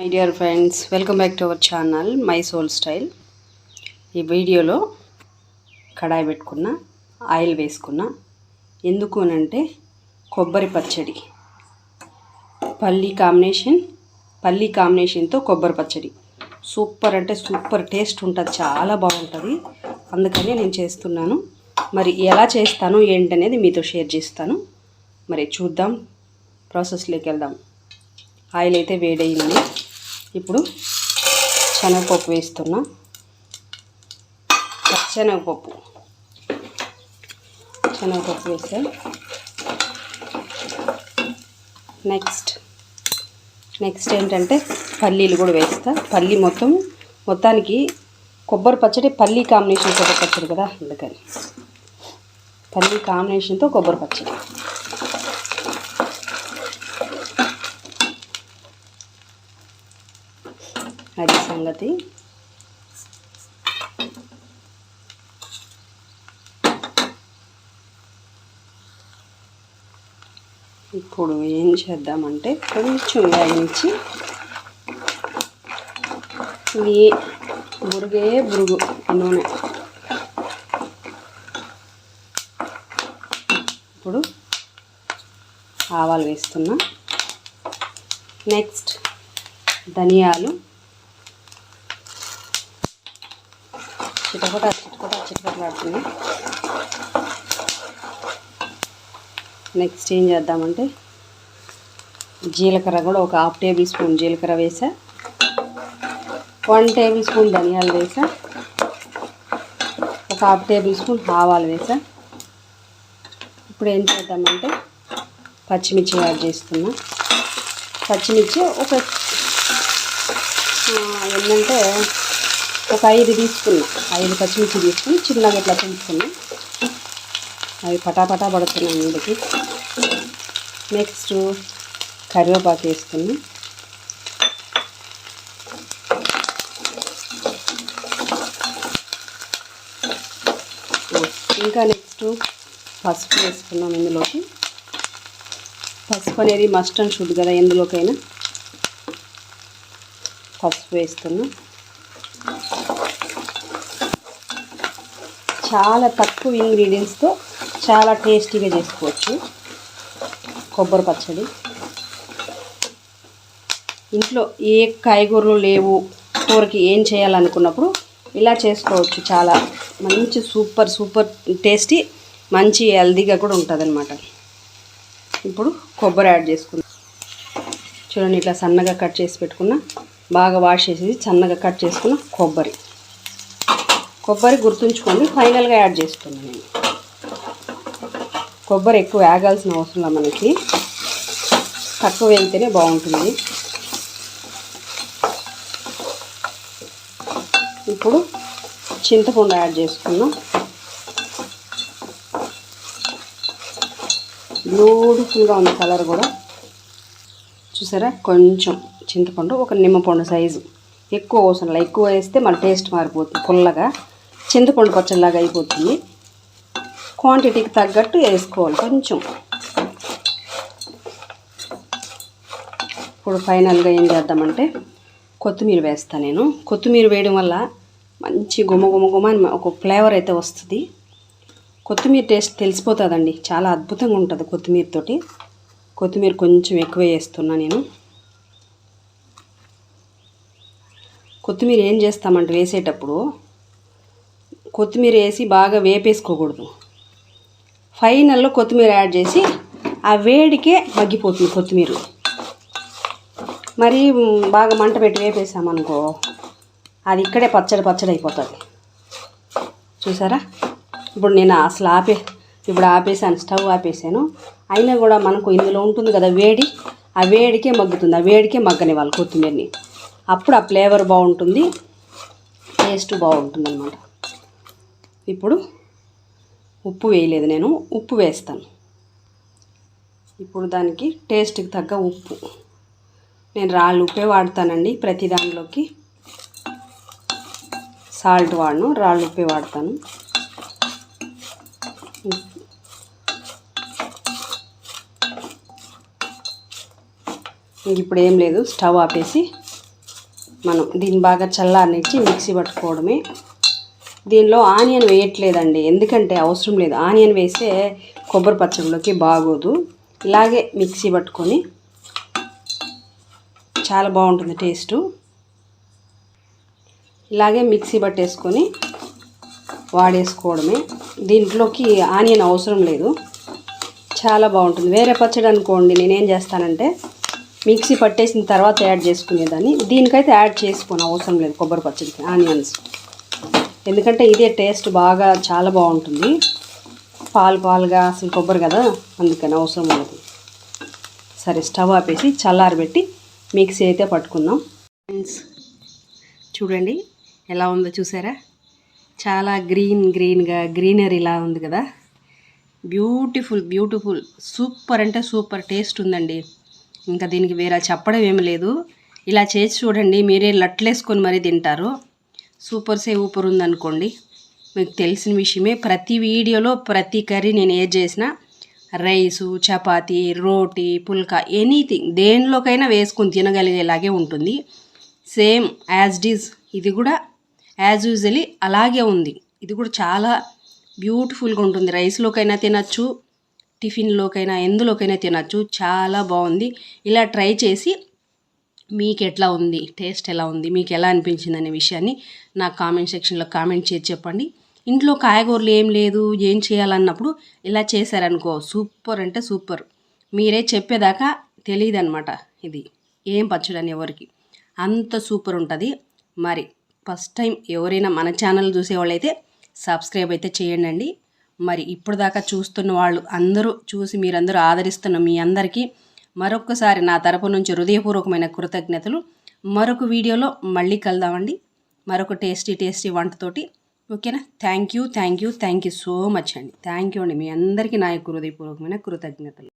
My dear friends welcome back to our channel my soul style ఈ వీడియోలో కడాయి పెట్టుకున్న oil వేసుకున్న ఎందుకు అనంటే కొబ్బరి పచ్చడి. పల్లి కాంబినేషన్ పల్లి కాంబినేషన్తో కొబ్బరి పచ్చడి. సూపర్ అంటే సూపర్ టేస్ట్ ఉంటుంది చాలా బాగుంటుంది. అందుకనే నేను చేస్తున్నాను. మరి ఎలా చేస్తాను ఏంటనేది మీతో షేర్ చేస్తాను. మరి చూద్దాం ప్రాసెస్లోకి వెళ్దాం. ఆయిల్ అయితే వేడైంది ఇప్పుడు శనగపప్పు వేస్తున్నా. శనగపప్పు. శనగపప్పు వేసా నెక్స్ట్ నెక్స్ట్ ఏంటంటే పల్లీలు కూడా వేస్తా. పల్లి మొత్తం మొత్తానికి కొబ్బరి పచ్చడి పల్లి కాంబినేషన్ కొబ్బరి పచ్చడి కదా అందుకని. పల్లి కాంబినేషన్తో కొబ్బరి పచ్చడి. అది సంగతి. ఇప్పుడు ఏం చేద్దామంటే కొంచెం వేయించి ఈ బురుగే బురుగు నూనె. ఇప్పుడు ఆవాలు వేస్తున్నా. నెక్స్ట్ ధనియాలు కూడా చిటపట చిటపటలాడుతుంది నెక్స్ట్ ఏం చేద్దామంటే జీలకర్ర కూడా ఒక హాఫ్ టేబుల్ స్పూన్ జీలకర్ర వేసా. వన్ టేబుల్ స్పూన్ ధనియాలు వేసా. ఒక హాఫ్ టేబుల్ స్పూన్ ఆవాలు వేసా. ఇప్పుడు ఏం చేద్దామంటే పచ్చిమిర్చి యాడ్ చేస్తున్నా. పచ్చిమిర్చి ఒక ఏంటంటే ఒక ఐదు తీసుకున్నా. ఐదు పచ్చిమిర్చి తీసుకుని చిన్నగా ఇట్లా పెంచుకున్నా అవి పటాపటా పడుతున్నాయి మీదకి నెక్స్ట్ కరివేపాకు వేసుకున్నా. ఇంకా నెక్స్ట్ పసుపు వేసుకున్నాం ఇందులోకి. పసుపు అనేది మస్ట్ అండ్ షుడ్ కదా ఎందులోకైనా. పసుపు వేస్తున్నాం చాలా తక్కువ ఇంగ్రీడియంట్స్తో చాలా టేస్టీగా చేసుకోవచ్చు. కొబ్బరి పచ్చడి. ఇంట్లో ఏ కాయగూరలు లేవు కూరకి ఏం చేయాలనుకున్నప్పుడు ఇలా చేసుకోవచ్చు. చాలా మంచి సూపర్ సూపర్ టేస్టీ మంచి హెల్దీగా కూడా ఉంటుంది అనమాట ఇప్పుడు కొబ్బరి యాడ్ చేసుకున్నాం చూడండి ఇట్లా సన్నగా కట్ చేసి పెట్టుకున్న బాగా వాష్ చేసి సన్నగా కట్ చేసుకున్న కొబ్బరి. కొబ్బరి గుర్తుంచుకోండి ఫైనల్గా యాడ్ చేస్తున్నాను నేను. కొబ్బరి ఎక్కువ వేగాల్సిన అవసరం మనకి. తక్కువ వేగితేనే బాగుంటుంది. ఇప్పుడు చింతపండు యాడ్ చేసుకున్నాం. బ్యూటిఫుల్గా ఉంది కలర్ కూడా. చూసారా? కొంచెం చింతపండు ఒక నిమ్మపండు సైజు ఎక్కువ అవసరం ఎక్కువ వేస్తే మన టేస్ట్ మారిపోతుంది. పుల్లగా చింతపండు పచ్చడిలాగా అయిపోతుంది. క్వాంటిటీకి తగ్గట్టు వేసుకోవాలి కొంచెం. ఇప్పుడు ఫైనల్గా ఏం చేద్దామంటే కొత్తిమీర వేస్తాను నేను. కొత్తిమీర వేయడం వల్ల మంచి గుమ గుమ గుమ అని ఒక ఫ్లేవర్ అయితే వస్తుంది. కొత్తిమీర టేస్ట్ తెలిసిపోతుందండి. చాలా అద్భుతంగా ఉంటుంది కొత్తిమీరతోటి కొత్తిమీర కొంచెం ఎక్కువ వేస్తున్నా నేను. కొత్తిమీర ఏం చేస్తామంటే వేసేటప్పుడు కొత్తిమీర వేసి బాగా వేపేసుకోకూడదు. ఫైనల్లో కొత్తిమీర యాడ్ చేసి ఆ వేడికే మగ్గిపోతుంది కొత్తిమీర. మరి బాగా మంట పెట్టి వేపేసామనుకో అది ఇక్కడే పచ్చడి పచ్చడి అయిపోతుంది. చూసారా? ఇప్పుడు నేను అసలు ఆపే ఇప్పుడు ఆపేసాను స్టవ్ ఆపేసాను. అయినా కూడా మనకు ఇందులో ఉంటుంది కదా వేడి ఆ వేడికే మగ్గుతుంది ఆ వేడికే మగ్గనివ్వాలి కొత్తిమీరని. అప్పుడు ఆ ఫ్లేవర్ బాగుంటుంది టేస్ట్ బాగుంటుంది అనమాట ఇప్పుడు ఉప్పు వేయలేదు నేను ఉప్పు వేస్తాను. ఇప్పుడు దానికి టేస్ట్కి తగ్గ ఉప్పు. నేను రాళ్ళు ఉప్పే వాడతానండి ప్రతి దానిలోకి సాల్ట్ వాడను రాళ్ళు ఉప్పే వాడతాను. ఇంక ఇప్పుడు ఏం లేదు స్టవ్ ఆపేసి మనం దీన్ని బాగా చల్లారనిచ్చి మిక్సీ పట్టుకోవడమే. దీనిలో ఆనియన్ వేయట్లేదండి. ఎందుకంటే అవసరం లేదు. ఆనియన్ వేస్తే కొబ్బరి పచ్చడిలోకి బాగోదు. ఇలాగే మిక్సీ పట్టుకొని చాలా బాగుంటుంది టేస్టు. ఇలాగే మిక్సీ పట్టేసుకొని వాడేసుకోవడమే. దీంట్లోకి ఆనియన్ అవసరం లేదు. చాలా బాగుంటుంది. వేరే పచ్చడి అనుకోండి నేనేం చేస్తానంటే మిక్సీ పట్టేసిన తర్వాత యాడ్ చేసుకునేదాన్ని. దీనికైతే యాడ్ చేసుకోను అవసరం లేదు కొబ్బరి పచ్చడికి ఆనియన్స్. ఎందుకంటే ఇదే టేస్ట్ బాగా చాలా బాగుంటుంది. పాలు పాలుగా అసలు కొబ్బరి కదా అందుకని అవసరం లేదు. సరే స్టవ్ ఆపేసి చల్లారబెట్టి మిక్సీ అయితే పట్టుకుందాం. ఫ్రెండ్స్ చూడండి ఎలా ఉందో చూసారా? చాలా గ్రీన్ గ్రీన్గా గ్రీనరీలా ఉంది కదా. బ్యూటిఫుల్ బ్యూటిఫుల్ సూపర్ అంటే సూపర్ టేస్ట్ ఉందండి. ఇంకా దీనికి వేరే చెప్పడం ఏమి లేదు. ఇలా చేసి చూడండి మీరే లట్లేసుకొని మరీ తింటారు. సూపర్ సే ఊపర్ ఉందనుకోండి. మీకు తెలిసిన విషయమే ప్రతి వీడియోలో ప్రతి కర్రీ నేను ఏది చేసినా రైసు చపాతి రోటీ పుల్కా ఎనీథింగ్ దేనిలోకైనా వేసుకొని తినగలిగేలాగే ఉంటుంది. సేమ్ యాజ్ డిజ్ ఇది కూడా యాజ్ యూజువలీ అలాగే ఉంది. ఇది కూడా చాలా బ్యూటిఫుల్గా ఉంటుంది. రైస్లోకైనా తినచ్చు. టిఫిన్లోకైనా ఎందులోకైనా తినచ్చు. చాలా బాగుంది. ఇలా ట్రై చేసి మీకు ఎట్లా ఉంది? టేస్ట్ ఎలా ఉంది? మీకు ఎలా అనిపించింది అనే విషయాన్ని నా కామెంట్ సెక్షన్లో కామెంట్ చేసి చెప్పండి. ఇంట్లో కాయగూరలు ఏం లేదు ఏం చేయాలన్నప్పుడు ఇలా చేశారనుకో సూపర్ అంటే సూపర్. మీరే చెప్పేదాకా తెలియదన్నమాట ఇది. ఏం పచ్చడని ఎవరికి. అంత సూపర్ ఉంటుంది. మరి ఫస్ట్ టైం ఎవరైనా మన ఛానల్ చూసేవాళ్ళైతే సబ్స్క్రైబ్ అయితే చేయండి మరి ఇప్పుడు దాకా చూస్తున్న వాళ్ళు అందరూ చూసి మీరందరూ ఆదరిస్తున్న మీ అందరికీ మరొక్కసారి నా తరపు నుంచి హృదయపూర్వకమైన కృతజ్ఞతలు. మరొక వీడియోలో మళ్ళీ కలదామండి మరొక టేస్టీ టేస్టీ వంటతోటి. ఓకేనా? Thank you thank you thank you so much అండి. థ్యాంక్ యూ అండి. మీ అందరికీ నా యొక్క హృదయపూర్వకమైన కృతజ్ఞతలు.